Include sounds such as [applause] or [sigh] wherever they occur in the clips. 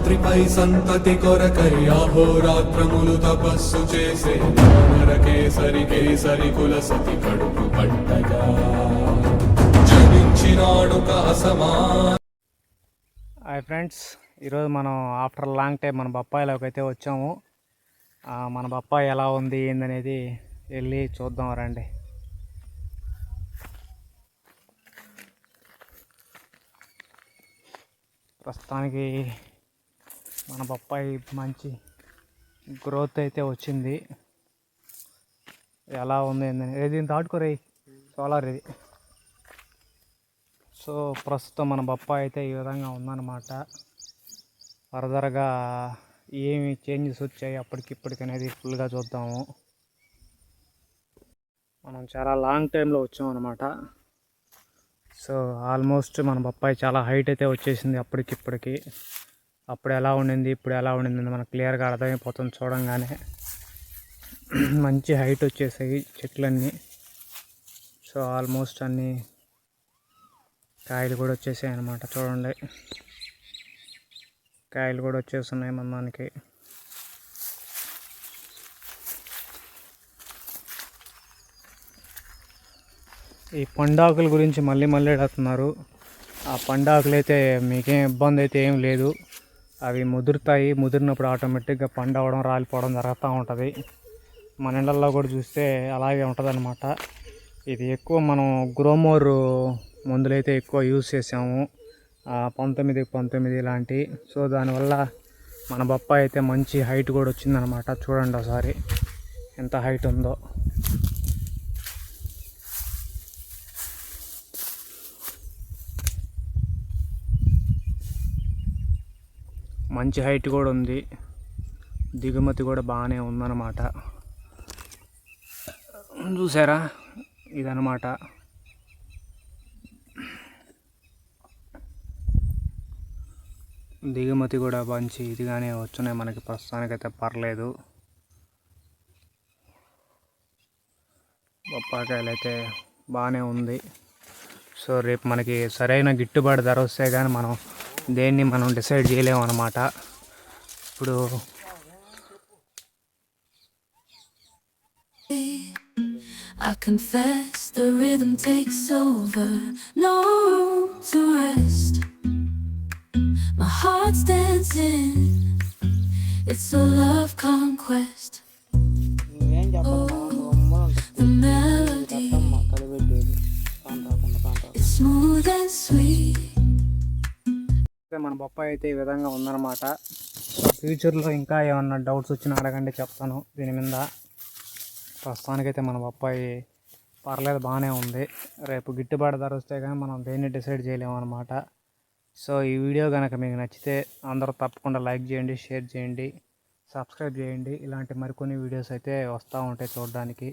రాత్రిపై సంతతి కొరకై అహోరాత్రములు తపస్సు చేసే నర కేసరి కేసరి కుల సతి కడుపు పట్టగా జనించినాడు కాసమా హాయ్ ఫ్రెండ్స్ ఈరోజు మనం ఆఫ్టర్ లాంగ్ టైం మన బొప్పాయిలోకి అయితే వచ్చాము. మన బొప్పాయి ఎలా ఉంది ఏందనేది వెళ్ళి చూద్దాం రండి. ప్రస్తుతానికి మన బొప్పాయి మంచి గ్రోత్ అయితే వచ్చింది. ఎలా ఉంది ఏందని. ఏ దీన్ని దాటుకోరే సోలార్ ఇది. సో ప్రస్తుతం మన బొప్పాయి అయితే ఈ విధంగా ఉందన్నమాట. ఫర్దర్గా ఏమి చేంజెస్ వచ్చాయి అప్పటికిప్పటికి అనేది ఫుల్గా చూద్దాము. మనం చాలా లాంగ్ టైంలో వచ్చాం అనమాట సో ఆల్మోస్ట్ మన బొప్పాయి చాలా హైట్ అయితే వచ్చేసింది అప్పటికిప్పటికి. అప్పుడు ఎలా ఉండింది ఇప్పుడు ఎలా ఉండింది మనకు క్లియర్గా అర్థమైపోతుంది చూడంగానే. [clears throat] మంచి హైట్ వచ్చేసాయి చెట్లన్నీ. సో ఆల్మోస్ట్ అన్నీ కాయలు కూడా వచ్చేసాయి అన్నమాట చూడండి. కాయలు కూడా వచ్చేస్తున్నాయి మన దానికి ఈ పండాకుల గురించి మళ్ళీ మళ్ళీ అడుగుతున్నారు. ఆ పండాకులు అయితే మీకేం ఇబ్బంది అయితే ఏం లేదు. అవి ముదురుతాయి. ముదిరినప్పుడు ఆటోమేటిక్గా పండు అవడం రాలిపోవడం జరుగుతూ ఉంటుంది. మన ఇళ్ళల్లో కూడా చూస్తే అలాగే ఉంటుంది ఇది ఎక్కువ మనం గ్రోమోర్ మందులైతే ఎక్కువ యూజ్ చేసాము పంతొమ్మిది పంతొమ్మిది ఇలాంటి సో దానివల్ల మన బొప్పాయి అయితే మంచి హైట్ కూడా వచ్చిందనమాట చూడండి ఒకసారి ఎంత హైట్ ఉందో. మంచి హైట్ కూడా ఉంది. దిగుమతి కూడా బాగానే ఉందన్నమాట. చూసారా? ఇదన్నమాట. దిగుమతి కూడా మంచి ఇదిగానే వచ్చున్నాయి మనకి. ప్రస్తుతానికైతే పర్లేదు. బొప్పాకాయలు అయితే బాగానే ఉంది. సో రేపు మనకి సరైన గిట్టుబాటు ధర వస్తే కానీ మనం దేన్ని మనం డిసైడ్ చేయలేము అనమాట ఇప్పుడు I confess the rhythm takes over, no room to rest. My heart's dancing, it's a love conquest. The మన బొప్పాయి అయితే ఈ విధంగా ఉందన్నమాట. ఫ్యూచర్లో ఇంకా ఏమన్నా డౌట్స్ వచ్చినా అడగండి చెప్తాను దీని మీద. ప్రస్తుతానికైతే మన బొప్పాయి పర్లేదు బాగానే ఉంది. రేపు గిట్టుబాటు ధర వస్తే కానీ మనం దేన్ని డిసైడ్ చేయలేము అనమాట సో ఈ వీడియో కనుక మీకు నచ్చితే అందరూ తప్పకుండా లైక్ చేయండి షేర్ చేయండి సబ్స్క్రైబ్ చేయండి. ఇలాంటి మరికొన్ని వీడియోస్ అయితే వస్తూ ఉంటాయి చూడడానికి.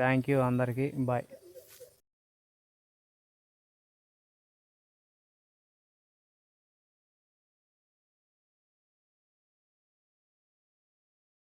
థ్యాంక్ యూ అందరికీ. బాయ్